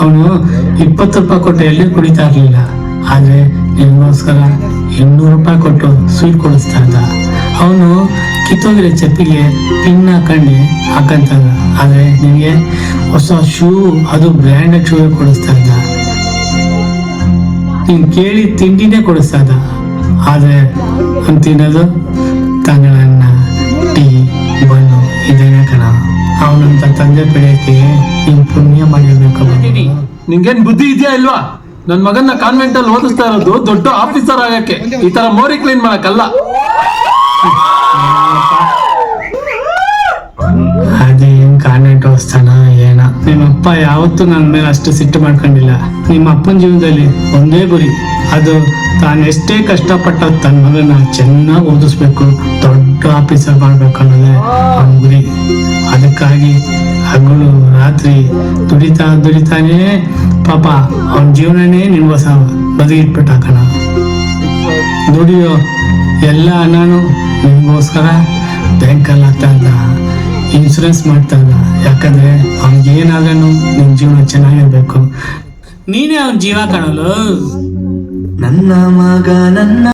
ಅವನು ಇಪ್ಪತ್ತು ರೂಪಾಯಿ ಕೊಟ್ಟು ಎಲ್ಲಿ ಕುಡಿತಾ ಇರಲಿಲ್ಲ. ಆದ್ರೆ ನಿಮಗೋಸ್ಕರ ಇನ್ನೂರು ರೂಪಾಯಿ ಕೊಟ್ಟು ಸ್ವೀಟ್ ಕೊಡಿಸ್ತಾ ಇದ್ದ. ಅವನು ಕಿತ್ತೋಗಿರೋ ಚಪ್ಪಿಗೆ ಪಿನ್ ಹಾಕೊಂಡು ಹಾಕಂತ. ಆದ್ರೆ ನಿಮಗೆ ಹೊಸ ಶೂ ಅದು ಬ್ರ್ಯಾಂಡೆಡ್ ಶೂ ಕೊಡಿಸ್ತಾ ಇದ್ದ. ನೀನ್ ಕೇಳಿ ತಿಂಡಿನೇ ಕೊಡಿಸ್ತಾ ಇದ್ದ. ಆದ್ರೆ ಅವ್ನು ತಿನ್ನೋದು ತಂಗಳನ್ನ, ಟೀ ಬಣ್ಣು ಇದೇನೇ ಕಣ. ಅವನಂತ ತಂದೆ ಬೆಳೆಯಕ್ಕೆ ನೀನ್ ಪುಣ್ಯ ಮಾಡಿರ್ಬೇಕು ನಿಂಗೇನ್ ಬುದ್ಧಿ ಇದೆಯಾ ಇಲ್ವಾ? ನನ್ ಮಗನ್ನ ಕಾನ್ವೆಂಟ್ ಅಲ್ಲಿ ಓದಿಸ್ತಾ ಇರೋದು ದೊಡ್ಡ ಆಫೀಸರ್ ಆಗಕ್ಕೆ. ಈ ತರ ಮೋರಿ ಕ್ಲೀನ್ ಮಾಡಕ್ಕಲ್ಲ. ಅದೇನ್ ಕಾನ್ವೆಂಟ್ ಓದಿಸ್ತಾನ ಏನ. ನಿಮ್ಮಪ್ಪ ಯಾವತ್ತೂ ನನ್ನ ಮೇಲೆ ಅಷ್ಟು ಸಿಟ್ಟು ಮಾಡ್ಕೊಂಡಿಲ್ಲ. ನಿಮ್ಮ ಅಪ್ಪನ ಜೀವನದಲ್ಲಿ ಒಂದೇ ಗುರಿ. ಅದು ತಾನು ಎಷ್ಟೇ ಕಷ್ಟಪಟ್ಟ ತನ್ನ ಮಗನ ಚೆನ್ನಾಗಿ ಓದಿಸ್ಬೇಕು ದೊಡ್ಡ ಆಫೀಸರ್ ಮಾಡ್ಬೇಕು ಅನ್ನೋದೇ ಅವನ ಗುರಿ. ಅದಕ್ಕಾಗಿ ಹಗಲು ರಾತ್ರಿ ದುಡಿತಾ ದುಡಿತಾನೆ ಪಾಪ ಅವನ ಜೀವನನೇ ನಿರ್ವಸ ಬದಿಗಿಟ್ಬಿಟ್ಟು ಕಣ. ದುಡಿಯೋ ಎಲ್ಲ ಹಣನು ನಿಮಗೋಸ್ಕರ ಬ್ಯಾಂಕಲ್ಲಿ ಹಾಕ್ತಾ ಇದ್ದ, ಇನ್ಸೂರೆನ್ಸ್ ಮಾಡ್ತಾ ಇದ್ದ. ಯಾಕಂದ್ರೆ ಏನಾದ್ರೂ ನಿನ್ ಜೀವನ ಚೆನ್ನಾಗಿರ್ಬೇಕು. ನೀನೇ ಅವನ ಜೀವ ಕಾಣಲು. ನನ್ನ ಮಗ, ನನ್ನ